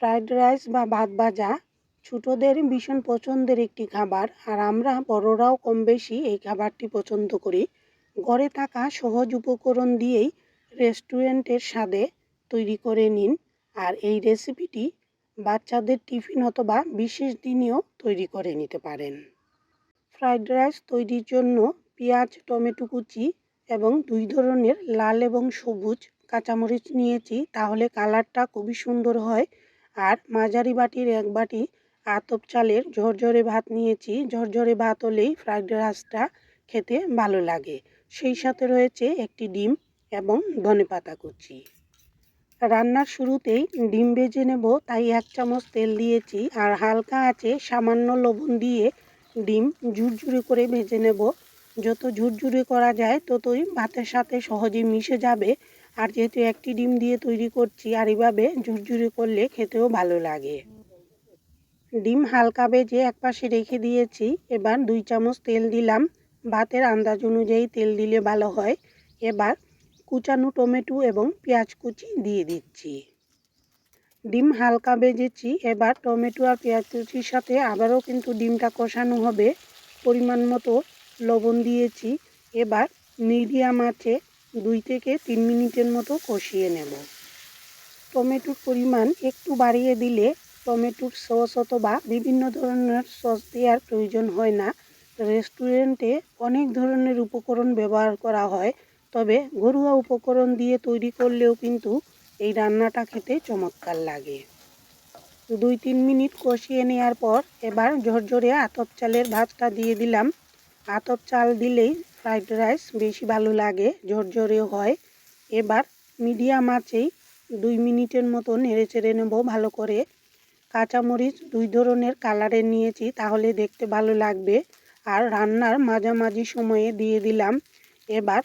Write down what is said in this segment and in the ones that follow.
Fried rice বা ভাত ভাজা। ছোটোদের ভীষণ পছন্দের একটি খাবার, আর আমরা বড়রাও কম বেশি এই খাবারটি পছন্দ করি। ঘরে থাকা সহজ উপকরণ দিয়েই রেস্টুরেন্টের স্বাদে তৈরি করে নিন, আর এই রেসিপিটি বাচ্চাদের টিফিন অথবা বিশেষ দিনেও তৈরি করে নিতে পারেন। ফ্রায়েড রাইস তৈরির জন্য পেঁয়াজ, টমেটো কুচি এবং দুই ধরনের লাল এবং সবুজ কাঁচামরিচ নিয়েছি, তাহলে কালারটা খুবই সুন্দর হয়। আর মাঝারি বাটির এক বাটি আতপ চালের ঝরঝরে ভাত নিয়েছি। ঝরঝরে ভাত হলেই ফ্রাইড রাইসটা খেতে ভালো লাগে। সেই সাথে রয়েছে একটি ডিম এবং ধনে পাতা কুচি। রান্নার শুরুতেই ডিম ভেজে নেব, তাই এক চামচ তেল দিয়েছি আর হালকা আছে সামান্য লবণ দিয়ে ডিম ঝুরঝুরে করে ভেজে নেব। যত ঝুরঝুরে করা যায়, ততই ভাতের সাথে সহজেই মিশে যাবে আর যেহেতু একটি ডিম দিয়ে তৈরি করছি আর এভাবে ঝুরঝুরে করলে খেতেও ভালো লাগে। ডিম হালকা ভেজে একপাশে রেখে দিয়েছি। এবার দুই চামচ তেল দিলাম। ভাতের আন্দাজ অনুযায়ী তেল দিলে ভালো হয়। এবার কুচানো টমেটো এবং পেঁয়াজ কুচি দিয়ে দিচ্ছি। ডিম হালকা ভেজেছি। এবার টমেটো আর পেঁয়াজ কুচির সাথে আবারও কিন্তু ডিমটা কষানো হবে। পরিমাণ মতো লবণ দিয়েছি। এবার মিডিয়াম আছে দুই থেকে তিন মিনিটের মতো কষিয়ে নেব। টমেটোর পরিমাণ একটু বাড়িয়ে দিলে টমেটোর সস অথবা বিভিন্ন ধরনের সস দেওয়ার প্রয়োজন হয় না। রেস্টুরেন্টে অনেক ধরনের উপকরণ ব্যবহার করা হয়, তবে ঘরোয়া উপকরণ দিয়ে তৈরি করলেও কিন্তু এই রান্নাটা খেতে চমৎকার লাগে। দুই তিন মিনিট কষিয়ে নেওয়ার পর এবার ঝরঝরে আতপ চালের ভাতটা দিয়ে দিলাম। আতপ চাল দিলেই ফ্রাইড রাইস বেশি ভালো লাগে ঝরঝরে হয়। এবার মিডিয়াম আঁচেই দুই মিনিটের মতো নেড়ে চেড়ে নেব ভালো করে। কাঁচামরিচ দুই ধরনের কালারের নিয়েছি, তাহলে দেখতে ভালো লাগবে। আর রান্নার মাঝামাঝি সময়ে দিয়ে দিলাম। এবার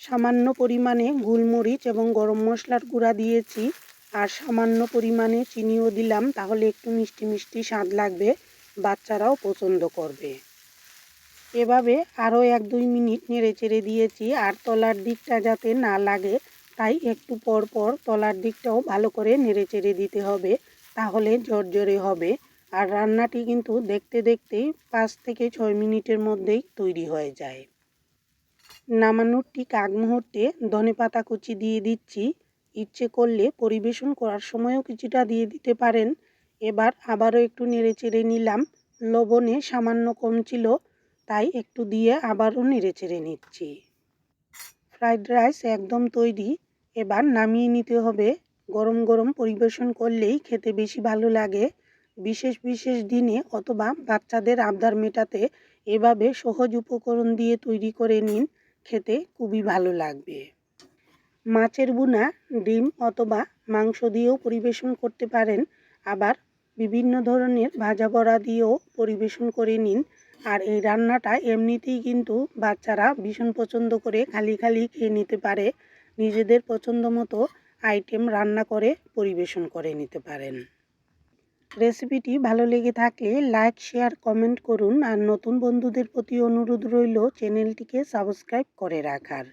সামান্য পরিমাণে গোলমরিচ এবং গরম মশলার গুঁড়া দিয়েছি। আর সামান্য পরিমাণে চিনিও দিলাম, তাহলে একটু মিষ্টি মিষ্টি স্বাদ লাগবে, বাচ্চারাও পছন্দ করবে। এভাবে আরও এক দুই মিনিট নেড়ে চেড়ে দিয়েছি আর তলার দিকটা যাতে না লাগে, তাই একটু পর পর তলার দিকটাও ভালো করে নেড়ে চেড়ে দিতে হবে, তাহলে ঝরঝরে হবে। আর রান্নাটি কিন্তু দেখতে দেখতেই পাঁচ থেকে ছয় মিনিটের মধ্যেই তৈরি হয়ে যায়। নামানোর ঠিক আগ মুহূর্তে ধনে পাতা কুচি দিয়ে দিচ্ছি। ইচ্ছে করলে পরিবেশন করার সময়ও কিছুটা দিয়ে দিতে পারেন। এবার আবারও একটু নেড়ে চেড়ে নিলাম। লবণে সামান্য কম ছিল। তাই একটু দিয়ে আবারও নেড়ে চেড়ে নিচ্ছি। ফ্রাইড রাইস একদম তৈরি। এবার নামিয়ে নিতে হবে। গরম গরম পরিবেশন করলেই খেতে বেশি ভালো লাগে। বিশেষ বিশেষ দিনে অথবা বাচ্চাদের আবদার মেটাতে এভাবে সহজ উপকরণ দিয়ে তৈরি করে নিন। খেতে খুবই ভালো লাগবে। মাছের বুনা ডিম অথবা মাংস দিয়েও পরিবেশন করতে পারেন। আবার বিভিন্ন ধরনের ভাজা বড়া দিয়েও পরিবেশন করে নিন। আর এই রান্নাটা এমনিতেই কিন্তু বাচ্চারা ভীষণ পছন্দ করে খালি খালি খেয়ে নিতে পারে। নিজেদের পছন্দ মতো আইটেম রান্না করে, পরিবেশন করে নিতে পারেন। রেসিপিটি ভালো লেগে থাকলে লাইক শেয়ার কমেন্ট করুন আর নতুন বন্ধুদের প্রতি অনুরোধ রইল চ্যানেলটিকে সাবস্ক্রাইব করে রাখার।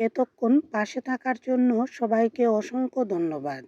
এতক্ষণ পাশে থাকার জন্য সবাইকে অসংখ্য ধন্যবাদ।